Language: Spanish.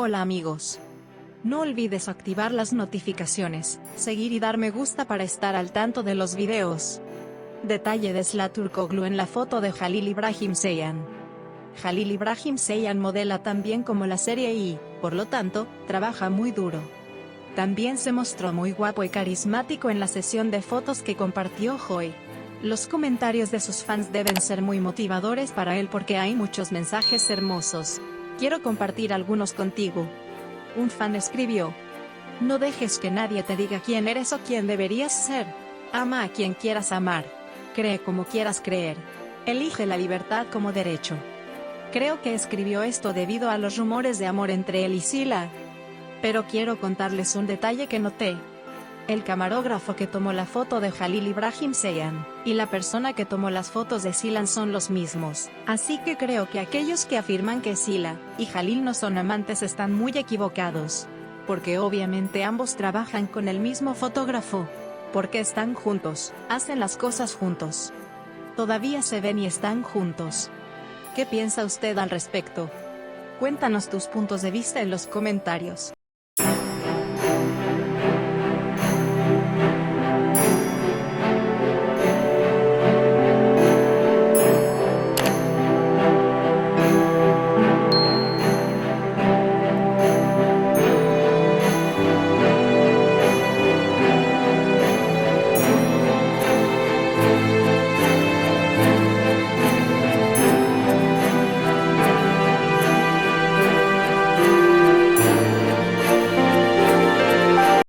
Hola amigos. No olvides activar las notificaciones, seguir y dar me gusta para estar al tanto de los videos. Detalle de Slaturkoglu en la foto de Jalil Ibrahim Seyhan. Jalil Ibrahim Seyhan modela tan bien como la serie y, por lo tanto, trabaja muy duro. También se mostró muy guapo y carismático en la sesión de fotos que compartió Joy. Los comentarios de sus fans deben ser muy motivadores para él porque hay muchos mensajes hermosos. Quiero compartir algunos contigo. Un fan escribió. No dejes que nadie te diga quién eres o quién deberías ser. Ama a quien quieras amar. Cree como quieras creer. Elige la libertad como derecho. Creo que escribió esto debido a los rumores de amor entre él y Sila. Pero quiero contarles un detalle que noté. El camarógrafo que tomó la foto de Jalil Ibrahim Seyhan, y la persona que tomó las fotos de Silan son los mismos. Así que creo que aquellos que afirman que Sila y Jalil no son amantes están muy equivocados. Porque obviamente ambos trabajan con el mismo fotógrafo. Porque están juntos, hacen las cosas juntos. Todavía se ven y están juntos. ¿Qué piensa usted al respecto? Cuéntanos tus puntos de vista en los comentarios.